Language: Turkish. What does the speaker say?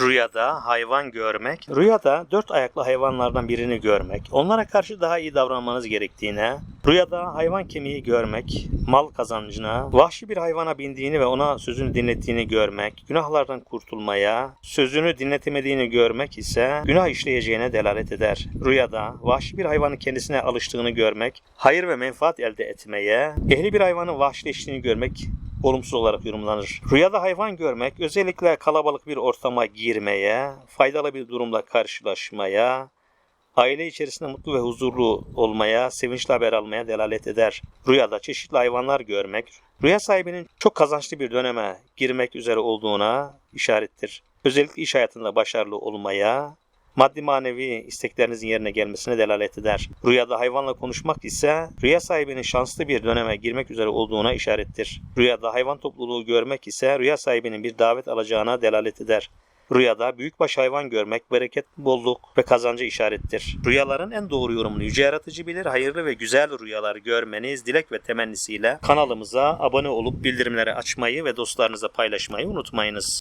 Rüyada hayvan görmek. Rüyada dört ayaklı hayvanlardan birini görmek. Onlara karşı daha iyi davranmanız gerektiğine, rüyada hayvan kemiği görmek, mal kazancına, vahşi bir hayvana bindiğini ve ona sözünü dinlettiğini görmek, günahlardan kurtulmaya, sözünü dinletemediğini görmek ise günah işleyeceğine delalet eder. Rüyada vahşi bir hayvanın kendisine alıştığını görmek, hayır ve menfaat elde etmeye, ehli bir hayvanın vahşileştiğini görmek olumsuz olarak yorumlanır. Rüyada hayvan görmek özellikle kalabalık bir ortama girmeye, faydalı bir durumla karşılaşmaya, aile içerisinde mutlu ve huzurlu olmaya, sevinçli haber almaya delalet eder. Rüyada çeşitli hayvanlar görmek, rüya sahibinin çok kazançlı bir döneme girmek üzere olduğuna işarettir. Özellikle iş hayatında başarılı olmaya, maddi manevi isteklerinizin yerine gelmesine delalet eder. Rüyada hayvanla konuşmak ise rüya sahibinin şanslı bir döneme girmek üzere olduğuna işarettir. Rüyada hayvan topluluğu görmek ise rüya sahibinin bir davet alacağına delalet eder. Rüyada büyükbaş hayvan görmek bereket, bolluk ve kazancı işarettir. Rüyaların en doğru yorumunu yüce yaratıcı bilir. Hayırlı ve güzel rüyalar görmeniz dilek ve temennisiyle kanalımıza abone olup bildirimleri açmayı ve dostlarınıza paylaşmayı unutmayınız.